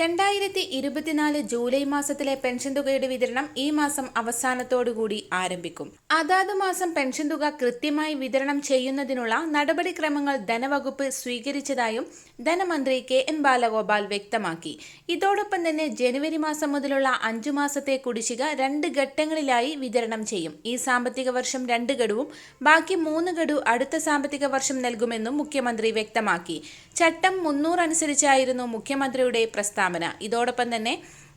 രണ്ടായിരത്തി ഇരുപത്തിനാല് ജൂലൈ മാസത്തിലെ പെൻഷൻ തുകയുടെ വിതരണം ഈ മാസം അവസാനത്തോടുകൂടി ആരംഭിക്കും. അതാത് മാസം പെൻഷൻ തുക കൃത്യമായി വിതരണം ചെയ്യുന്നതിനുള്ള നടപടിക്രമങ്ങൾ ധനവകുപ്പ് സ്വീകരിച്ചതായും ധനമന്ത്രി കെ എൻ ബാലഗോപാൽ വ്യക്തമാക്കി. ഇതോടൊപ്പം തന്നെ ജനുവരി മാസം മുതലുള്ള അഞ്ചു മാസത്തെ കുടിശ്ശിക രണ്ട് ഘട്ടങ്ങളിലായി വിതരണം ചെയ്യും. ഈ സാമ്പത്തിക വർഷം രണ്ട് ഗഡുവും ബാക്കി മൂന്ന് ഗഡു അടുത്ത സാമ്പത്തിക വർഷം നൽകുമെന്നും മുഖ്യമന്ത്രി വ്യക്തമാക്കി. ചട്ടം മുന്നൂറ് അനുസരിച്ചായിരുന്നു മുഖ്യമന്ത്രിയുടെ പ്രസ്താവന. ഇതോടൊപ്പം തന്നെ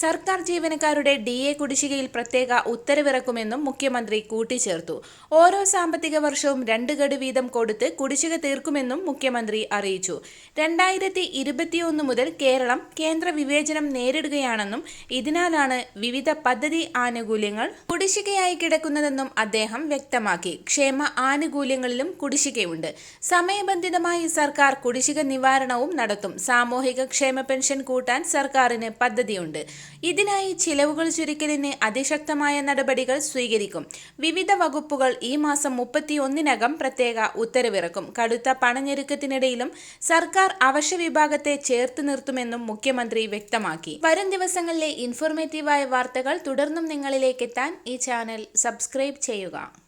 സർക്കാർ ജീവനക്കാരുടെ ഡി എ കുടിശ്ശികയിൽ പ്രത്യേക ഉത്തരവിറക്കുമെന്നും മുഖ്യമന്ത്രി കൂട്ടിച്ചേർത്തു. ഓരോ സാമ്പത്തിക വർഷവും രണ്ട് ഗഡു വീതം കൊടുത്ത് കുടിശ്ശിക തീർക്കുമെന്നും മുഖ്യമന്ത്രി അറിയിച്ചു. രണ്ടായിരത്തി ഇരുപത്തിയൊന്ന് മുതൽ കേരളം കേന്ദ്ര വിവേചനം നേരിടുകയാണെന്നും ഇതിനാലാണ് വിവിധ പദ്ധതി ആനുകൂല്യങ്ങൾ കുടിശ്ശികയായി കിടക്കുന്നതെന്നും അദ്ദേഹം വ്യക്തമാക്കി. ക്ഷേമ ആനുകൂല്യങ്ങളിലും കുടിശ്ശികയുണ്ട്. സമയബന്ധിതമായി സർക്കാർ കുടിശ്ശിക നിവാരണവും നടത്തും. സാമൂഹിക ക്ഷേമ പെൻഷൻ കൂട്ടാൻ സർക്കാരിന് പദ്ധതിയുണ്ട്. ഇതിനായി ചിലവുകൾ ചുരുക്കലിന് അതിശക്തമായ നടപടികൾ സ്വീകരിക്കും. വിവിധ വകുപ്പുകൾ ഈ മാസം മുപ്പത്തിയൊന്നിനകം പ്രത്യേക ഉത്തരവിറക്കും. കടുത്ത പണഞ്ഞെരുക്കത്തിനിടയിലും സർക്കാർ അവശ്യ വിഭാഗത്തെ ചേർത്ത് നിർത്തുമെന്നും മുഖ്യമന്ത്രി വ്യക്തമാക്കി. വരും ദിവസങ്ങളിലെ ഇൻഫോർമേറ്റീവായ വാർത്തകൾ തുടർന്നും നിങ്ങളിലേക്ക് എത്താൻ ഈ ചാനൽ സബ്സ്ക്രൈബ് ചെയ്യുക.